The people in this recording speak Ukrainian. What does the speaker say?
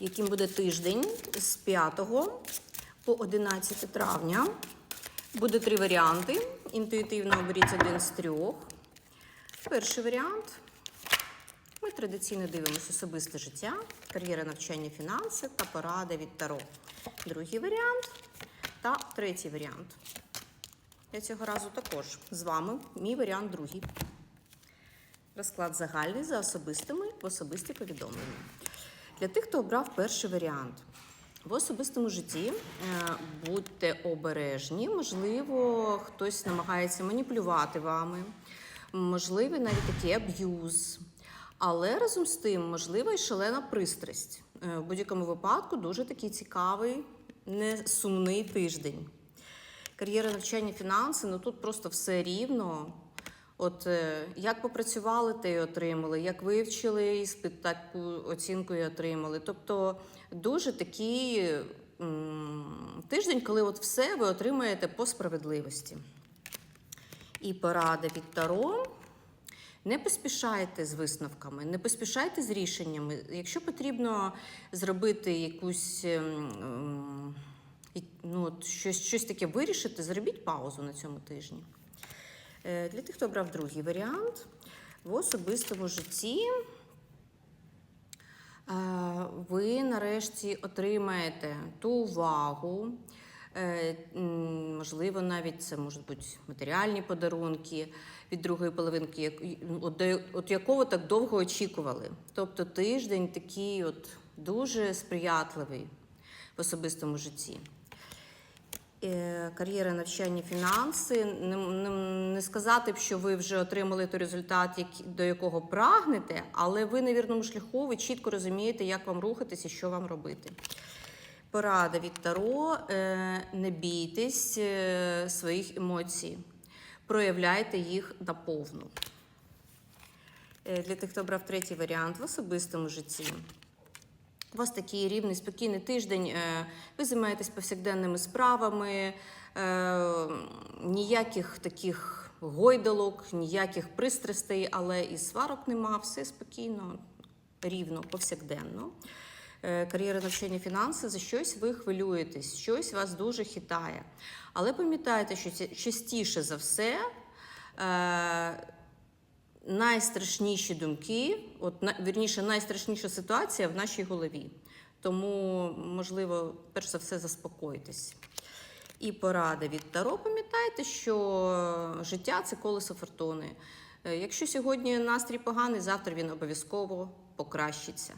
яким буде тиждень з 5 по 11 травня. Буде три варіанти. Інтуїтивно оберіть один з трьох. Перший варіант. Ми традиційно дивимося особисте життя, кар'єра навчання, фінанси та порада від Таро. Другий варіант та третій варіант. Я цього разу також з вами. Мій варіант другий. Розклад загальний за особистими в особисті повідомлення. Для тих, хто обрав перший варіант. В особистому житті е, будьте обережні, можливо, хтось намагається маніпулювати вами, можливий навіть такий аб'юз. Але разом з тим, можлива і шалена пристрасть. Е, В будь-якому випадку дуже такий цікавий, не сумний тиждень. Кар'єра навчання, фінанси, ну тут просто все рівно. От е, як попрацювали, те й отримали, як вивчили іспит, таку оцінку і отримали. Тобто дуже такий тиждень, коли от все ви отримаєте по справедливості. І порада від Таро. Не поспішайте з висновками, не поспішайте з рішеннями. Якщо потрібно зробити якусь ем, ем, ну, щось, щось таке вирішити, зробіть паузу на цьому тижні. Е, Для тих, хто обрав другий варіант, в особистому житті е, ви нарешті отримаєте ту увагу. е, Можливо, навіть це можуть бути матеріальні подарунки від другої половинки, от якого так довго очікували. Тобто тиждень такий от дуже сприятливий в особистому житті. Е, Кар'єра, навчання, фінанси. Не, не, не сказати що ви вже отримали той результат, який- до якого прагнете, але ви на вірному шляху, ви чітко розумієте, як вам рухатися і що вам робити. Порада від Таро. е, Не бійтесь е, своїх емоцій, проявляйте їх наповну. Для тих, хто обрав третій варіант в особистому житті. У вас такий рівний, спокійний тиждень, е, ви займаєтесь повсякденними справами, е, ніяких таких гойдалок, ніяких пристрастей, але і сварок нема, все спокійно, рівно, повсякденно. Е, Кар'єра навчання фінанси, за щось ви хвилюєтесь, щось вас дуже хитає. Але пам'ятайте, що частіше за все. Е, найстрашніші думки, от на- вірніше, найстрашніша ситуація в нашій голові. Тому, можливо, перш за все, заспокойтесь. І порада від Таро. Пам'ятайте, що життя це колесо фортуни. Е, Якщо сьогодні настрій поганий, завтра він обов'язково покращиться.